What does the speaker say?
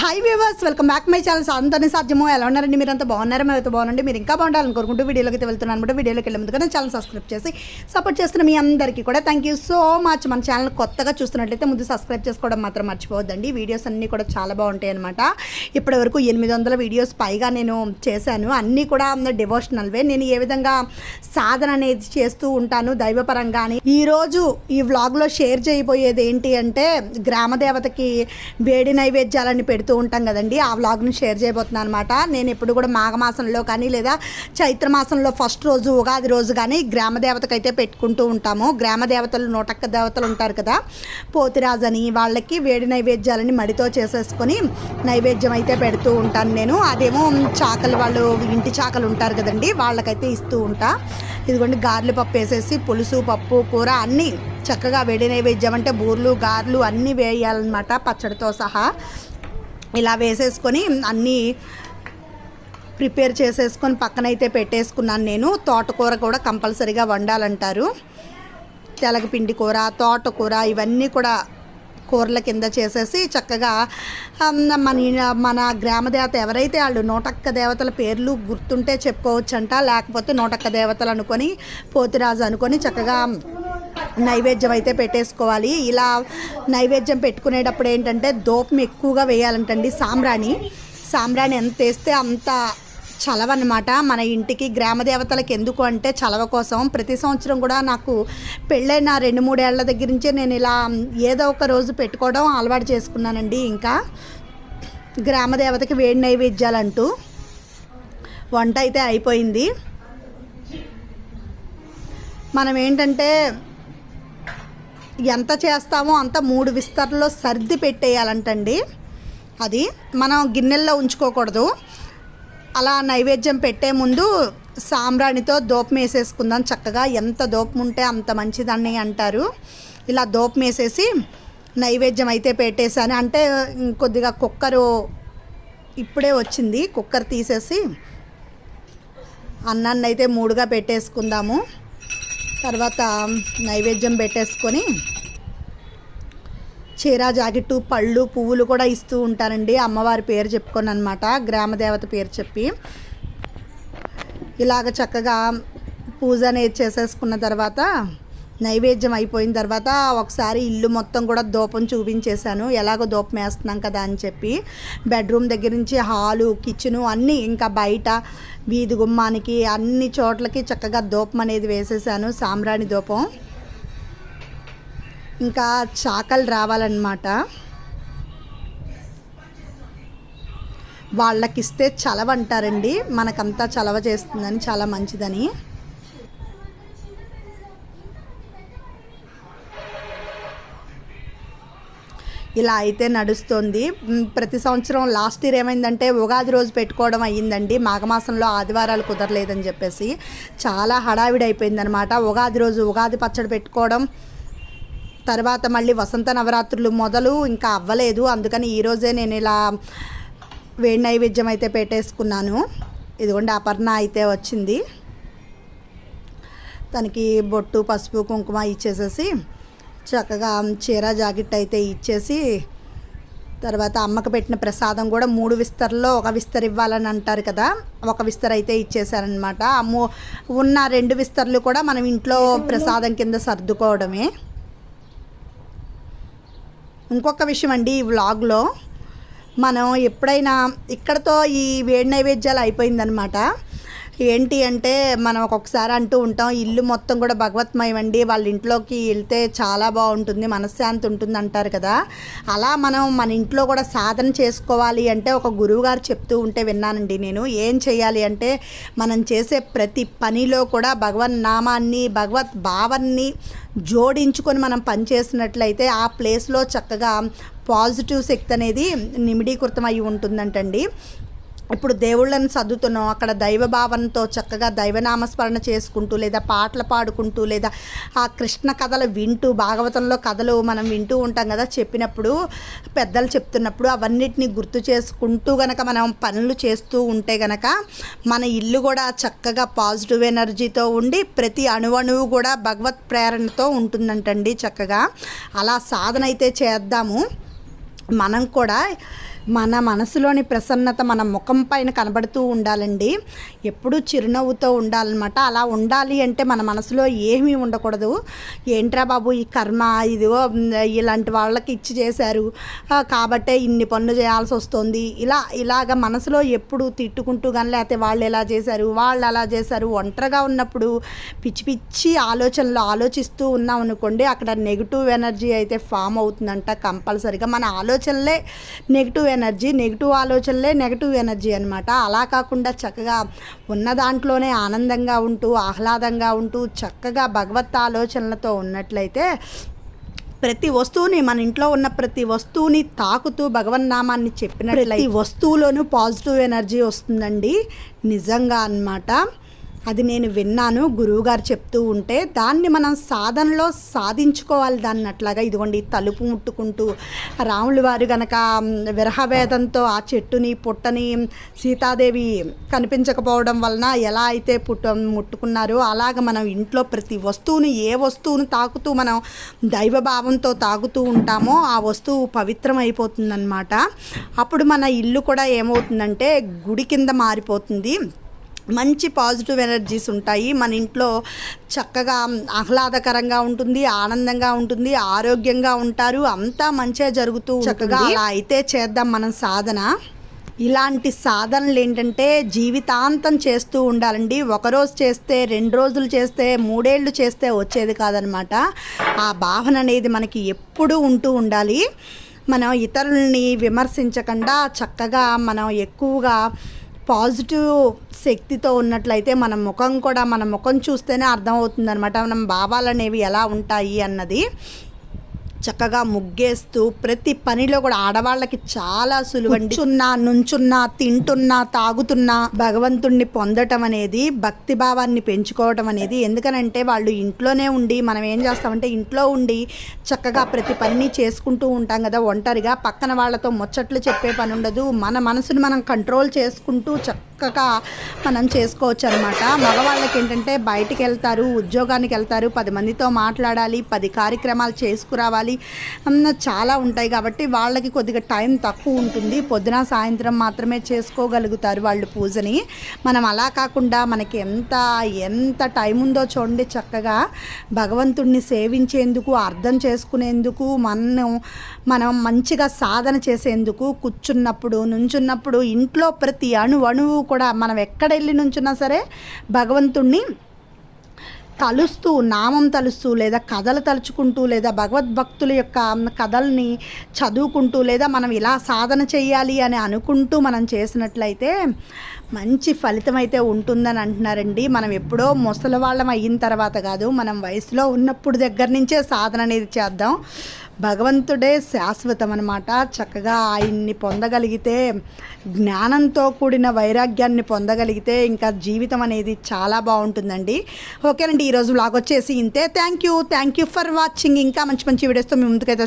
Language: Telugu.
Hi viewers welcome back my channel అందరినీ సాధ్యమో? ఎలా ఉన్నారండి? మీరు అంతా బాగున్నారా? మేమైతే బాగుండండి మీరు ఇంకా బాగుండాలని కోరుకుంటూ వీడియోలోకి అయితే వెళ్తున్నాను అనమాట వీడియోలోకి వెళ్ళే ముందుగా ఛానల్ సబ్స్క్రైబ్ చేసి సపోర్ట్ చేస్తున్న మీ అందరికీ కూడా థ్యాంక్ యూ సో మచ్ మన ఛానల్ కొత్తగా చూస్తున్నట్లయితే ముందు సబ్స్క్రైబ్ చేసుకోవడం మాత్రం మర్చిపోవద్దండి. వీడియోస్ అన్నీ కూడా చాలా బాగుంటాయి అనమాట ఇప్పటి వరకు ఎనిమిది వందల వీడియోస్ పైగా నేను చేశాను. అన్నీ కూడా డివోషనల్వే నేను ఏ విధంగా సాధన అనేది చేస్తూ ఉంటాను దైవపరంగా అని. ఈరోజు ఈ వ్లాగ్లో షేర్ చేయబోయేది ఏంటి అంటే గ్రామ దేవతకి వేడి నైవేద్యాలని పెడుతూ ఉంటాం కదండి. ఆ వ్లాగ్ను షేర్ చేయబోతున్నాను అనమాట నేను ఎప్పుడు కూడా మాఘమాసంలో కానీ లేదా చైత్రమాసంలో ఫస్ట్ రోజు ఉగాది రోజు కానీ గ్రామ దేవతకు అయితే పెట్టుకుంటూ ఉంటాము. గ్రామ దేవతలు నూటక్క దేవతలు ఉంటారు కదా. పోతిరాజు అని వాళ్ళకి వేడి నైవేద్యాలని మడితో చేసేసుకొని నైవేద్యం అయితే పెడుతూ ఉంటాను నేను. అదేమో చాకలు వాళ్ళు ఇంటి చాకలు ఉంటారు కదండి. వాళ్ళకైతే ఇస్తూ ఉంటా. ఇదిగోండి గారెలు పప్పు వేసేసి పులుసు పప్పు కూర అన్నీ చక్కగా వేడి నైవేద్యం అంటే బూర్లు గారెలు అన్నీ వేయాలన్నమాట పచ్చడితో సహా. ఇలా వేసేసుకొని అన్నీ ప్రిపేర్ చేసేసుకొని పక్కనైతే పెట్టేసుకున్నాను నేను. తోటకూర కూడా కంపల్సరీగా వండాలంటారు. తెలగపిండి కూర తోటకూర ఇవన్నీ కూడా కూరల కింద చేసేసి చక్కగా మన మన గ్రామ దేవత ఎవరైతే వాళ్ళు నూటక్క దేవతల పేర్లు గుర్తుంటే చెప్పుకోవచ్చంట. లేకపోతే నూటక్క దేవతలు అనుకొని పోతిరాజు అనుకొని చక్కగా నైవేద్యం అయితే పెట్టేసుకోవాలి. ఇలా నైవేద్యం పెట్టుకునేటప్పుడు ఏంటంటే దోపం ఎక్కువగా వేయాలంటండి సాంబ్రాణి. సాంబ్రాణి ఎంత వేస్తే అంత చలవ అనమాట మన ఇంటికి గ్రామదేవతలకు ఎందుకు అంటే చలవ కోసం. ప్రతి సంవత్సరం కూడా నాకు పెళ్ళైన రెండు మూడేళ్ళ దగ్గర నుంచే నేను ఇలా ఏదో ఒక రోజు పెట్టుకోవడం అలవాటు చేసుకున్నానండి ఇంకా. గ్రామ దేవతకి వేడి నైవేద్యాలంటూ వంట అయితే అయిపోయింది. మనం ఏంటంటే ఎంత చేస్తామో అంత మూడు విస్తరలో సర్ది పెట్టేయాలంటండి. అది మనం గిన్నెల్లో ఉంచుకోకూడదు. అలా నైవేద్యం పెట్టే ముందు సాంబ్రాణితో దోపం వేసేసుకుందాం. చక్కగా ఎంత దోపం ఉంటే అంత మంచిదని అంటారు. ఇలా దోపం వేసేసి నైవేద్యం అయితే పెట్టేశాను. అంటే కొద్దిగా కుక్కరు ఇప్పుడే వచ్చింది. కుక్కర్ తీసేసి అన్నాన్ని అయితే మూడుగా పెట్టేసుకుందాము. తర్వాత నైవేద్యం పెట్టేసుకొని చీర జాకెట్టు పళ్ళు పువ్వులు కూడా ఇస్తూ ఉంటారండి. అమ్మవారి పేరు చెప్పుకొని అనమాట గ్రామదేవత పేరు చెప్పి. ఇలాగ చక్కగా పూజ అనేది చేసేసుకున్న తర్వాత నైవేద్యం అయిపోయిన తర్వాత ఒకసారి ఇల్లు మొత్తం కూడా దూపం చూపించేశాను. ఎలాగో దూపం వేస్తున్నాం కదా అని చెప్పి బెడ్రూమ్ దగ్గర నుంచి హాలు కిచెను అన్నీ ఇంకా బయట వీధి గుమ్మానికి అన్ని చోట్లకి చక్కగా దూపం అనేది వేసేసాను. సామ్రాణి దూపం. ఇంకా చాకలు రావాలన్నమాట. వాళ్ళకిస్తే చలవ అంటారండి మనకంతా చలవ చేస్తుందని చాలా మంచిదని. ఇలా అయితే నడుస్తుంది. ప్రతి సంవత్సరం లాస్ట్ ఇయర్ ఏమైందంటే ఉగాది రోజు పెట్టుకోవడం అయ్యిందండి. మాఘమాసంలో ఆదివారాలు కుదరలేదని చెప్పేసి చాలా హడావిడి అయిపోయిందనమాట ఉగాది రోజు ఉగాది పచ్చడి పెట్టుకోవడం తర్వాత మళ్ళీ వసంత నవరాత్రులు మొదలు ఇంకా అవ్వలేదు. అందుకని ఈరోజే నేను ఇలా వేడి నైవేద్యం అయితే పెట్టేసుకున్నాను. ఇదిగోండి అపర్ణ అయితే వచ్చింది. తనకి బొట్టు పసుపు కుంకుమ ఇచ్చేసేసి చక్కగా చీర జాకెట్ అయితే ఇచ్చేసి తర్వాత అమ్మకు పెట్టిన ప్రసాదం కూడా మూడు విస్తరలో ఒక విస్తర ఇవ్వాలని అంటారు కదా ఒక విస్తర అయితే ఇచ్చేసారనమాట అమ్ము ఉన్న రెండు విస్తరలు కూడా మనం ఇంట్లో ప్రసాదం కింద సర్దుకోవడమే. ఇంకొక విషయం అండి ఈ వ్లాగ్లో మనం ఎప్పుడైనా ఇక్కడతో ఈ వేడి నైవేద్యాలు అయిపోయిందనమాట ఏంటి అంటే మనం ఒక్కొక్కసారి అంటూ ఉంటాం ఇల్లు మొత్తం కూడా భగవత్మయం అండి వాళ్ళ ఇంట్లోకి వెళ్తే చాలా బాగుంటుంది మనశ్శాంతి ఉంటుంది అంటారు కదా. అలా మనం మన ఇంట్లో కూడా సాధన చేసుకోవాలి అంటే ఒక గురువు గారు చెప్తూ ఉంటే విన్నానండి నేను. ఏం చేయాలి అంటే మనం చేసే ప్రతి పనిలో కూడా భగవన్ నామాన్ని భగవత్ భావాన్ని జోడించుకొని మనం పనిచేసినట్లయితే ఆ ప్లేస్లో చక్కగా పాజిటివ్ శక్తి అనేది నిమిడీకృతం అయి ఉంటుందంటండి. ఇప్పుడు దేవుళ్ళని చదువుతున్నాం అక్కడ దైవ భావనతో చక్కగా దైవనామస్మరణ చేసుకుంటూ లేదా పాటలు పాడుకుంటూ లేదా ఆ కృష్ణ కథలు వింటూ భాగవతంలో కథలు మనం వింటూ ఉంటాం కదా. చెప్పినప్పుడు పెద్దలు చెప్తున్నప్పుడు అవన్నిటిని గుర్తు చేసుకుంటూ గనక మనం పనులు చేస్తూ ఉంటే గనక మన ఇల్లు కూడా చక్కగా పాజిటివ్ ఎనర్జీతో ఉండి ప్రతి అణువణువు కూడా భగవత్ ప్రేరణతో ఉంటుందంటండి చక్కగా. అలా సాధన అయితే చేద్దాము. మనం కూడా మన మనసులోని ప్రసన్నత మన ముఖం పైన కనబడుతూ ఉండాలండి. ఎప్పుడూ చిరునవ్వుతో ఉండాలన్నమాట. అలా ఉండాలి అంటే మన మనసులో ఏమీ ఉండకూడదు. ఏంట్రా బాబు ఈ కర్మ ఇదిగో ఇలాంటి వాళ్ళకి ఇచ్చి చేశారు. కాబట్టే ఇన్ని పనులు చేయాల్సి వస్తుంది. ఇలా ఇలాగ మనసులో ఎప్పుడు తిట్టుకుంటూ కానీ లేకపోతే వాళ్ళు ఎలా చేశారు? వాళ్ళు అలా చేశారు. ఒంటరిగా ఉన్నప్పుడు పిచ్చి పిచ్చి ఆలోచనలు ఆలోచిస్తూ ఉన్నాం అనుకోండి అక్కడ నెగిటివ్ ఎనర్జీ అయితే ఫామ్ అవుతుందంట కంపల్సరిగా. మన ఆలోచనలే నెగిటివ్ ఎనర్జీ ఎనర్జీ నెగిటివ్ ఆలోచనలే నెగిటివ్ ఎనర్జీ అనమాట అలా కాకుండా చక్కగా ఉన్న దాంట్లోనే ఆనందంగా ఉంటూ ఆహ్లాదంగా ఉంటూ చక్కగా భగవత్ ఆలోచనలతో ఉన్నట్లయితే ప్రతి వస్తువుని మన ఇంట్లో ఉన్న ప్రతి వస్తువుని తాకుతూ భగవన్నామాన్ని చెప్పినట్లయితే ఈ వస్తువులోనూ పాజిటివ్ ఎనర్జీ వస్తుందండి. నిజంగా అన్నమాట. అది నేను విన్నాను గురువుగారు చెప్తూ ఉంటే దాన్ని మనం సాధనలో సాధించుకోవాలి దాన్ని అట్లాగా ఇదిగోండి తలుపు ముట్టుకుంటూ రాములు వారు గనక విరహవేదంతో ఆ చెట్టుని పుట్టని సీతాదేవి కనిపించకపోవడం వలన ఎలా అయితే పుట్ట ముట్టుకున్నారో అలాగ మనం ఇంట్లో ప్రతి వస్తువుని ఏ వస్తువును తాకుతూ మనం దైవభావంతో తాకుతూ ఉంటామో ఆ వస్తువు పవిత్రమైపోతుందన్నమాట. అప్పుడు మన ఇల్లు కూడా ఏమవుతుందంటే గుడి కింద మారిపోతుంది. మంచి పాజిటివ్ ఎనర్జీస్ ఉంటాయి. మన ఇంట్లో చక్కగా ఆహ్లాదకరంగా ఉంటుంది ఆనందంగా ఉంటుంది ఆరోగ్యంగా ఉంటారు. అంతా మంచిగా జరుగుతూ చక్కగా అలా అయితే చేద్దాం మనం సాధన. ఇలాంటి సాధనలు ఏంటంటే జీవితాంతం చేస్తూ ఉండాలండి. ఒకరోజు చేస్తే రెండు రోజులు చేస్తే మూడేళ్ళు చేస్తే వచ్చేది కాదనమాట. ఆ భావన అనేది మనకి ఎప్పుడూ ఉంటూ ఉండాలి. మనం ఇతరుల్ని విమర్శించకుండా చక్కగా మనం ఎక్కువగా పాజిటివ్ శక్తితో ఉన్నట్లయితే మన ముఖం కూడా మన ముఖం చూస్తేనే అర్థమవుతుంది అనమాట మనం భావాలు అనేవి ఎలా ఉంటాయి అన్నది. చక్కగా ముగ్గేస్తూ ప్రతి పనిలో కూడా ఆడవాళ్ళకి చాలా సులువండి. చున్నా నుంచున్నా తింటున్నా తాగుతున్నా భగవంతుణ్ణి పొందటం అనేది భక్తి భావాన్ని పెంచుకోవటం అనేది. ఎందుకనంటే వాళ్ళు ఇంట్లోనే ఉండి మనం ఏం చేస్తామంటే ఇంట్లో ఉండి చక్కగా ప్రతి పనిని చేసుకుంటూ ఉంటాం కదా ఒంటరిగా. పక్కన వాళ్ళతో ముచ్చట్లు చెప్పే పని ఉండదు. మన మనసుని మనం కంట్రోల్ చేసుకుంటూ చక్కగా మనం చేసుకోవచ్చు అనమాట మగవాళ్ళకి ఏంటంటే బయటికి వెళ్తారు ఉద్యోగానికి వెళ్తారు పది మందితో మాట్లాడాలి పది కార్యక్రమాలు చేసుకురావాలి అన్న చాలా ఉంటాయి కాబట్టి వాళ్ళకి కొద్దిగా టైం తక్కువ ఉంటుంది. పొద్దున సాయంత్రం మాత్రమే చేసుకోగలుగుతారు వాళ్ళు పూజని. మనం అలా కాకుండా మనకి ఎంత ఎంత టైం ఉందో చూడండి చక్కగా. భగవంతుణ్ణి సేవించేందుకు అర్థం చేసుకునేందుకు మనం మనం మంచిగా సాధన చేసేందుకు కూర్చున్నప్పుడు నుంచున్నప్పుడు ఇంట్లో ప్రతి అణు అణువు కూడా మనం ఎక్కడ వెళ్ళి నుంచున్నా సరే భగవంతుణ్ణి తలుస్తూ నామం తలుస్తూ లేదా కథలు తలుచుకుంటూ లేదా భగవద్భక్తుల యొక్క కథల్ని చదువుకుంటూ లేదా మనం ఇలా సాధన చేయాలి అని అనుకుంటూ మనం చేసినట్లయితే మంచి ఫలితం అయితే ఉంటుందని అంటున్నారండి. మనం ఎప్పుడో ముసలి వాళ్ళం అయిన తర్వాత కాదు మనం వయసులో ఉన్నప్పుడు దగ్గర నుంచే సాధన అనేది చేద్దాం. భగవంతుడే శాశ్వతం అనమాట చక్కగా ఆయన్ని పొందగలిగితే జ్ఞానంతో కూడిన వైరాగ్యాన్ని పొందగలిగితే ఇంకా జీవితం అనేది చాలా బాగుంటుందండి. ఓకేనండి ఈరోజు బ్లాగ్ వచ్చేసి ఇంతే. Thank you thank you for watching ఇంకా మంచి మంచి వీడియోస్తో మీ ముందుకైతే